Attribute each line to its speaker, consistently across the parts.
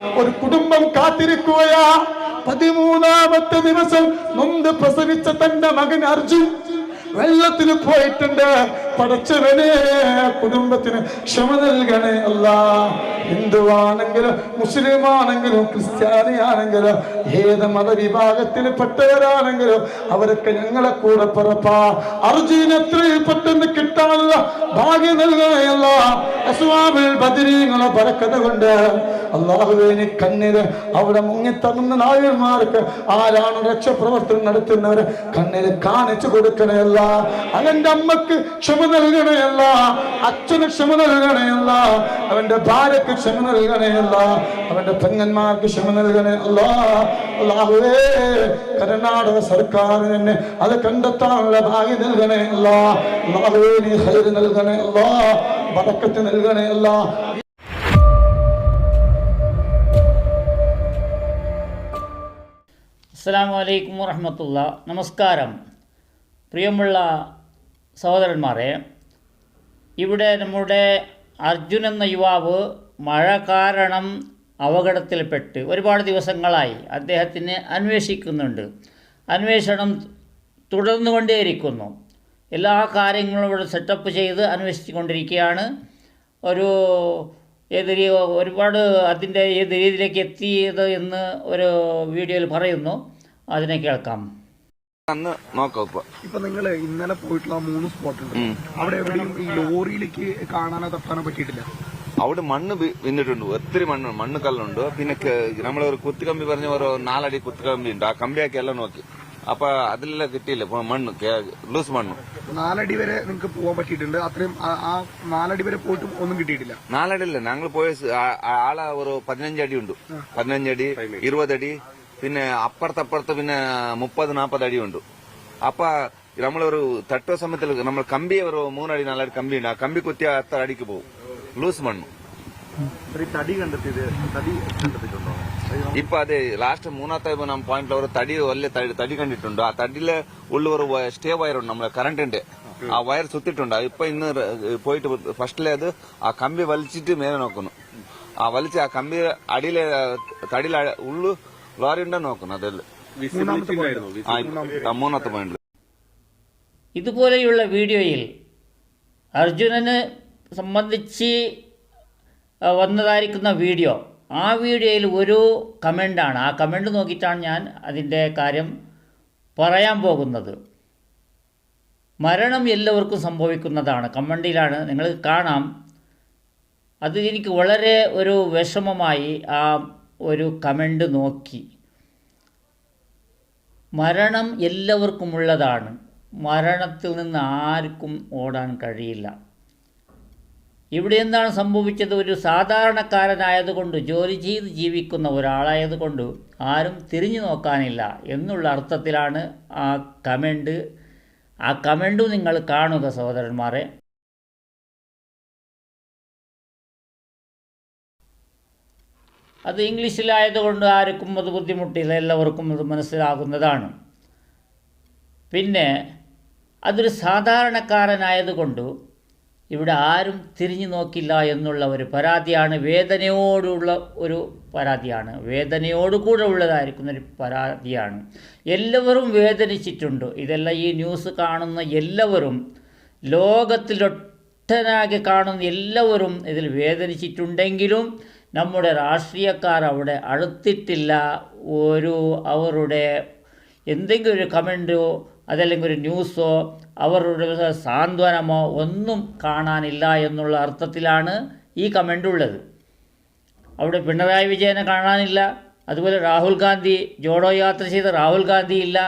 Speaker 1: ഒരു കുടുംബം കാത്തിരിക്കുകയാ. പതിമൂന്നാമത്തെ ദിവസം നൊന്ത് പ്രസവിച്ച തന്റെ മകൻ അർജുൻ വെള്ളത്തിൽ പോയിട്ടുണ്ട്. പടച്ചവനെ കുടുംബത്തിന് ക്ഷമ നൽകണേ അല്ല. ഹിന്ദുവാണെങ്കിലും മുസ്ലിം ആണെങ്കിലും ക്രിസ്ത്യാനിയാണെങ്കിലും ഏത് മതവിഭാഗത്തിൽ പെട്ടവരാണെങ്കിലും അവരൊക്കെ ഞങ്ങളെ കൂടെ പുറപ്പാ. അർജുന എത്രയും പെട്ടെന്ന് കിട്ടാനുള്ള ഭാഗ്യം നൽകണയല്ല പറക്കത കൊണ്ട് അള്ളാഹുവിന് കണ്ണിന് അവിടെ മുങ്ങിത്തങ്ങുന്ന നായന്മാർക്ക് ആരാണ് രക്ഷപ്രവർത്തനം നടത്തുന്നവര് കണ്ണിന് കാണിച്ചു കൊടുക്കണയല്ല അവന്റെ അമ്മയ്ക്ക് ക്ഷമ നൽകണയല്ല അച്ഛന് ക്ഷമ നൽകണയല്ല അവന്റെ ഭാര്യക്ക് ക്ഷമ നൽകണയല്ല അവന്റെ പെങ്ങന്മാർക്ക് ക്ഷമ നൽകണയല്ല അല്ലാഹുവേ കർണാടക സർക്കാരിന് തന്നെ അത് കണ്ടെത്താനുള്ള ഭാഗ്യം നൽകണേ അല്ല അള്ളാഹുവേ നീ ഹൈര് നൽകണേ അല്ലാ വടക്കത്ത് നൽകണേ അല്ലാ
Speaker 2: അസ്സാം വലൈക്കും വറഹമത്തുള്ള നമസ്കാരം. പ്രിയമുള്ള സഹോദരന്മാരെ ഇവിടെ നമ്മുടെ അർജുൻ എന്ന യുവാവ് മഴ കാരണം അപകടത്തിൽപ്പെട്ട് ഒരുപാട് ദിവസങ്ങളായി അദ്ദേഹത്തിന് അന്വേഷിക്കുന്നുണ്ട്. അന്വേഷണം തുടർന്നുകൊണ്ടേയിരിക്കുന്നു. എല്ലാ കാര്യങ്ങളും ഇവിടെ സെറ്റപ്പ് ചെയ്ത് അന്വേഷിച്ചുകൊണ്ടിരിക്കുകയാണ്. ഒരു ഏത് ഒരുപാട് അതിന്റെ ഏത് രീതിയിലേക്ക് എത്തിയത് എന്ന് ഒരു വീഡിയോയിൽ പറയുന്നു. അതിനെ കേൾക്കാം.
Speaker 3: അന്ന് നോക്കാം ഇപ്പൊ.
Speaker 4: ഇപ്പൊ നിങ്ങൾ ഇന്നലെ പോയിട്ടുള്ള ആ മൂന്ന് സ്പോട്ട് ഉണ്ട്. അവിടെ എവിടെയും ഈ ലോറിയിലേക്ക് കാണാനോ തട്ടാനോ പറ്റിയിട്ടില്ല.
Speaker 3: അവിടെ മണ്ണ് വിന്നിട്ടുണ്ട് ഒത്തിരി മണ്ണ് മണ്ണ് കല്ലുണ്ട്. പിന്നെ നമ്മളെ ഒരു കുത്തുകമ്പി പറഞ്ഞ ഒരു നാലടി കുത്തുകമ്പി ഉണ്ട്. ആ കമ്പിയാക്കി എല്ലാം നോക്കി. അപ്പൊ അതിലെല്ലാം കിട്ടിയില്ല. മണ്ണ് ലൂസ് മണ്ണ്.
Speaker 4: നാലടി വരെ നിങ്ങൾക്ക് പോകാൻ പറ്റിയിട്ടുണ്ട്. അത്രയും ആ- നാലടി വരെ പോയിട്ടും ഒന്നും കിട്ടിയിട്ടില്ല.
Speaker 3: നാലടി അല്ല ഞങ്ങൾ പോയ ആളെ ഒരു പതിനഞ്ചടി ഉണ്ട്. പതിനഞ്ചടി ഇരുപതടി പിന്നെ അപ്പുറത്തപ്പുറത്ത് പിന്നെ മുപ്പത് നാൽപ്പത് അടിയുണ്ട്. അപ്പൊ നമ്മളൊരു തട്ടോ സമയത്തിൽ നമ്മൾ കമ്പി ഒരു മൂന്നടി നാലടി കമ്പി ഉണ്ട്. ആ കമ്പി കുത്തിയ അത്ര അടിക്ക് പോകും. ലൂസ് മണ്ണ്.
Speaker 4: തടി കണ്ടെത്തിയത് തടി കണ്ടെത്തിയിട്ടുണ്ടോ?
Speaker 3: ഇപ്പൊ അതെ ലാസ്റ്റ് മൂന്നാമത്തെ നമ്മൾ പോയിന്റിൽ ഒരു തടി വലിയ തടി കണ്ടിട്ടുണ്ട്. ആ തടിയിലെ ഉള്ള ഒരു സ്റ്റേ വയർ ഉണ്ട് നമ്മളെ കറണ്ടിന്റെ ആ വയർ സുത്തിട്ടുണ്ട് ഇപ്പൊ ഇന്ന് പോയിട്ട് ഫസ്റ്റിലെ അത് ആ കമ്പി വലിച്ചിട്ട് മേലെ നോക്കുന്നു. ആ വലിച്ച് ആ കമ്പി അടിയിലെ തടിയിലെ ഉള്ളു ലോറി ഉണ്ടോ നോക്കുന്നു അതെല്ലാം
Speaker 4: മൂന്നാമത്തെ
Speaker 3: പോയിന്റ്
Speaker 2: ഇതുപോലെയുള്ള വീഡിയോയിൽ അർജുനന് സംബന്ധിച്ച് വന്നതായിരിക്കുന്ന വീഡിയോ ആ വീഡിയോയിൽ ഒരു കമന്റാണ് ആ കമന്റ് നോക്കിയിട്ടാണ് ഞാൻ അതിന്റെ കാര്യം പറയാൻ പോകുന്നത്. മരണം എല്ലാവർക്കും സംഭവിക്കുന്നതാണ്. കമന്റിലാണ് നിങ്ങൾ കാണാം. അത് എനിക്ക് വളരെ ഒരു വിഷമമായി ആ ഒരു കമന്റ് നോക്കി. മരണം എല്ലാവർക്കുമുള്ളതാണ്. മരണത്തിൽ നിന്ന് ആർക്കും ഓടാൻ കഴിയില്ല. ഇവിടെ എന്താണ് സംഭവിച്ചത്? ഒരു സാധാരണക്കാരനായതുകൊണ്ട് ജോലി ചെയ്ത് ജീവിക്കുന്ന ഒരാളായതുകൊണ്ട് ആരും തിരിഞ്ഞു നോക്കാനില്ല എന്നുള്ള അർത്ഥത്തിലാണ് ആ കമന്റ് ആ കമന്റ് നിങ്ങൾ കാണുക സഹോദരന്മാരെ. അത് ഇംഗ്ലീഷിലായതുകൊണ്ട് ആർക്കും അത് ബുദ്ധിമുട്ടില്ല എല്ലാവർക്കും അത് മനസ്സിലാകുന്നതാണ്. പിന്നെ അതൊരു സാധാരണക്കാരനായതുകൊണ്ട് ഇവിടെ ആരും തിരിഞ്ഞു നോക്കില്ല എന്നുള്ള ഒരു പരാതിയാണ് വേദനയോടുള്ള ഒരു പരാതിയാണ് വേദനയോടുകൂടെ ഉള്ളതായിരിക്കുന്ന ഒരു പരാതിയാണ്. എല്ലാവരും വേദനിച്ചിട്ടുണ്ട്. ഇതെല്ലാം ഈ ന്യൂസ് കാണുന്ന എല്ലാവരും ലോകത്തിലൊട്ടനാകെ കാണുന്ന എല്ലാവരും ഇതിൽ വേദനിച്ചിട്ടുണ്ടെങ്കിലും നമ്മുടെ രാഷ്ട്രീയക്കാർ അവിടെ അടുത്തിട്ടില്ല. ഒരു അവരുടെ എന്തെങ്കിലും ഒരു കമന്റോ അതല്ലെങ്കിൽ ഒരു ന്യൂസോ അവരുടെ സാന്ത്വനമോ ഒന്നും കാണാനില്ല എന്നുള്ള അർത്ഥത്തിലാണ് ഈ കമന്റ് ഉള്ളത്. അവിടെ പിണറായി വിജയനെ കാണാനില്ല. അതുപോലെ രാഹുൽ ഗാന്ധി ജോഡോ യാത്ര ചെയ്ത രാഹുൽ ഗാന്ധി ഇല്ല.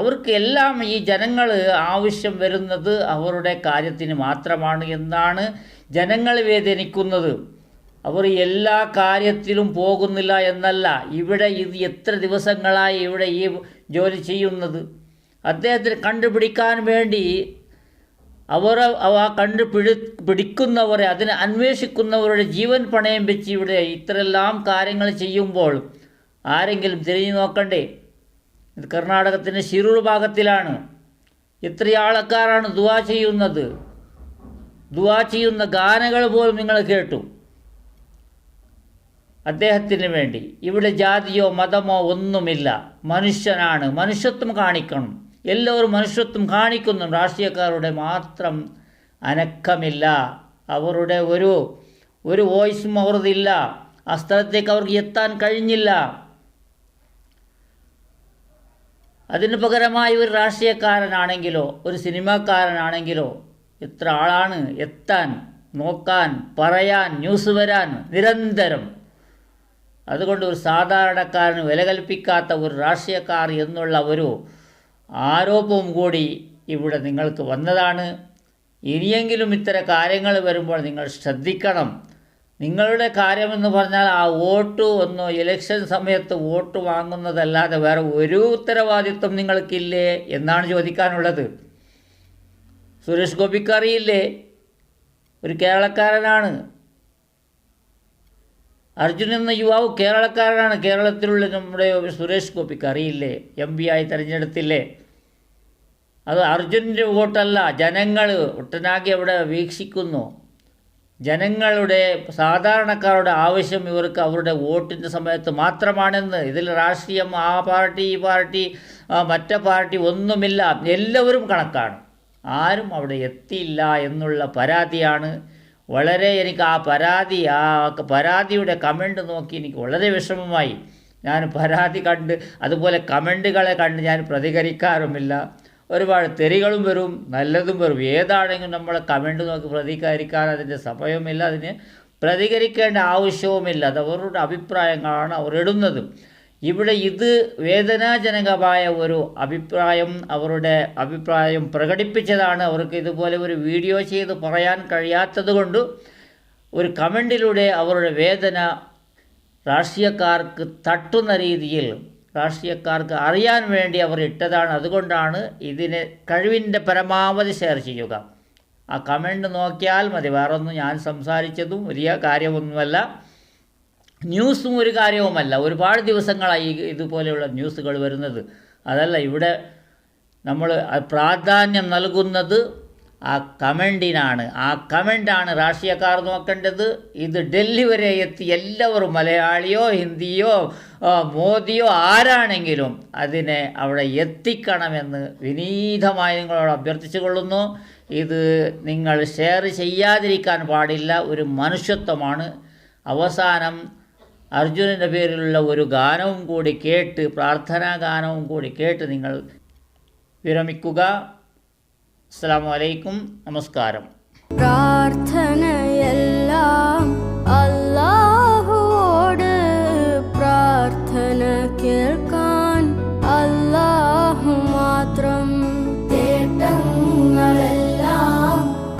Speaker 2: അവർക്ക് എല്ലാം ഈ ജനങ്ങൾ ആവശ്യം വരുന്നത് അവരുടെ കാര്യത്തിന് മാത്രമാണ് എന്നാണ് ജനങ്ങൾ വേദനിക്കുന്നത്. അവർ എല്ലാ കാര്യത്തിലും പോകുന്നില്ല എന്നല്ല. ഇവിടെ ഇത് എത്ര ദിവസങ്ങളായി ഇവിടെ ഈ ജോലി ചെയ്യുന്നത്? അദ്ദേഹത്തിന് കണ്ടുപിടിക്കാൻ വേണ്ടി അവർ അവ കണ്ടുപിടി പിടിക്കുന്നവരെ അതിനെ അന്വേഷിക്കുന്നവരുടെ ജീവൻ പണയം വെച്ച് ഇവിടെ ഇത്രയെല്ലാം കാര്യങ്ങൾ ചെയ്യുമ്പോൾ ആരെങ്കിലും തിരിഞ്ഞു നോക്കണ്ടേ? ഇത് കർണാടകത്തിന്റെ ശിരൂർ ഭാഗത്തിലാണ്. ഇത്ര ആൾക്കാരാണ് ദുവാ ചെയ്യുന്നത്. ദുവാ ചെയ്യുന്ന ഗാനകൾ പോലും നിങ്ങൾ കേട്ടു. അദ്ദേഹത്തിന് വേണ്ടി. ഇവിടെ ജാതിയോ മതമോ ഒന്നുമില്ല. മനുഷ്യനാണ്. മനുഷ്യത്വം കാണിക്കണം. എല്ലാവരും മനുഷ്യത്വം കാണിക്കുന്നു. രാഷ്ട്രീയക്കാരുടെ മാത്രം അനക്കമില്ല. അവരുടെ ഒരു ഒരു വോയിസും അവരതില്ല ആ സ്ഥലത്തേക്ക് അവർക്ക് എത്താൻ കഴിഞ്ഞില്ല. അതിന് പകരമായി ഒരു രാഷ്ട്രീയക്കാരനാണെങ്കിലോ ഒരു സിനിമാക്കാരനാണെങ്കിലോ എത്ര ആളാണ് എത്താൻ നോക്കാൻ പറയാൻ ന്യൂസ് വരാൻ നിരന്തരം അതുകൊണ്ട് ഒരു സാധാരണക്കാരന് വില കൽപ്പിക്കാത്ത ഒരു രാഷ്ട്രീയക്കാർ എന്നുള്ള ഒരു ആരോപവും കൂടി ഇവിടെ നിങ്ങൾക്ക് വന്നതാണ്. ഇനിയെങ്കിലും ഇത്തരം കാര്യങ്ങൾ വരുമ്പോൾ നിങ്ങൾ ശ്രദ്ധിക്കണം. നിങ്ങളുടെ കാര്യമെന്ന് പറഞ്ഞാൽ ആ വോട്ട് ഒന്ന് ഇലക്ഷൻ സമയത്ത് വോട്ട് വാങ്ങുന്നതല്ലാതെ വേറെ ഒരു ഉത്തരവാദിത്വം നിങ്ങൾക്കില്ലേ എന്നാണ് ചോദിക്കാനുള്ളത്. സുരേഷ് ഗോപിക്ക് അറിയില്ലേ? ഒരു കേരളക്കാരനാണ്. അർജുൻ എന്ന യുവാവ് കേരളക്കാരനാണ്. കേരളത്തിലുള്ള നമ്മുടെ സുരേഷ് ഗോപിക്ക് അറിയില്ലേ? എം പി ആയി തെരഞ്ഞെടുത്തില്ലേ? അത് അർജുന്റെ വോട്ടല്ല ജനങ്ങൾ ഒട്ടനാകെ അവിടെ വീക്ഷിക്കുന്നു. ജനങ്ങളുടെ സാധാരണക്കാരുടെ ആവശ്യം ഇവർക്ക് അവരുടെ വോട്ടിന്റെ സമയത്ത് മാത്രമാണെന്ന്. ഇതിൽ രാഷ്ട്രീയം ആ പാർട്ടി ഈ പാർട്ടി മറ്റേ പാർട്ടി ഒന്നുമില്ല. എല്ലാവരും കണക്കാണ്. ആരും അവിടെ എത്തിയില്ല എന്നുള്ള പരാതിയാണ് വളരെ എനിക്ക് ആ പരാതി ആ പരാതിയുടെ കമന്റ് നോക്കി എനിക്ക് വളരെ വിഷമമായി. ഞാൻ പരാതി കണ്ട് അതുപോലെ കമന്റുകളെ കണ്ട് ഞാൻ പ്രതികരിക്കാറുമില്ല. ഒരുപാട് തെറികളും വരും നല്ലതും വരും. ഏതാണെങ്കിലും നമ്മൾ കമന്റ് നോക്കി പ്രതികരിക്കാൻ അതിന്റെ സമയവുമില്ല. അതിന് പ്രതികരിക്കേണ്ട ആവശ്യവുമില്ല. അത് അവരുടെ അഭിപ്രായങ്ങളാണ് അവർ ഇടുന്നതും. ഇവിടെ ഇത് വേദനാജനകമായ ഒരു അഭിപ്രായം അവരുടെ അഭിപ്രായം പ്രകടിപ്പിച്ചതാണ്. അവർക്ക് ഇതുപോലെ ഒരു വീഡിയോ ചെയ്ത് പറയാൻ കഴിയാത്തതുകൊണ്ട് ഒരു കമന്റിലൂടെ അവരുടെ വേദന രാഷ്ട്രീയക്കാർക്ക് തട്ടുന്ന രീതിയിൽ രാഷ്ട്രീയക്കാർക്ക് അറിയാൻ വേണ്ടി അവർ ഇട്ടതാണ്. അതുകൊണ്ടാണ് ഇതിനെ കഴിവിന്റെ പരമാവധി ഷെയർ ചെയ്യുക. ആ കമന്റ് നോക്കിയാൽ മതി. വേറൊന്നും ഞാൻ സംസാരിച്ചതും വലിയ കാര്യമൊന്നുമല്ല. ന്യൂസും ഒരു കാര്യവുമല്ല. ഒരുപാട് ദിവസങ്ങളായി ഇതുപോലെയുള്ള ന്യൂസുകൾ വരുന്നത്. അതല്ല ഇവിടെ നമ്മൾ പ്രാധാന്യം നൽകുന്നത് ആ കമന്റിനാണ് ആ കമന്റാണ് രാഷ്ട്രീയക്കാർ നോക്കേണ്ടത്. ഇത് ഡൽഹി വരെ എത്തി എല്ലാവരും മലയാളിയോ ഹിന്ദിയോ മോദിയോ ആരാണെങ്കിലും അതിനെ അവിടെ എത്തിക്കണമെന്ന് വിനീതമായി നിങ്ങളോട് അഭ്യർത്ഥിച്ചു കൊള്ളുന്നു ഇത് നിങ്ങൾ ഷെയർ ചെയ്യാതിരിക്കാൻ പാടില്ല. ഒരു മനുഷ്യത്വമാണ്. അവസാനം അർജുനന്റെ പേരിലുള്ള ഒരു ഗാനവും കൂടി കേട്ട് പ്രാർത്ഥനാ ഗാനവും കൂടി കേട്ട് നിങ്ങൾ വിരമിക്കുക. അസ്സാം വലൈക്കും നമസ്കാരം.
Speaker 5: പ്രാർത്ഥന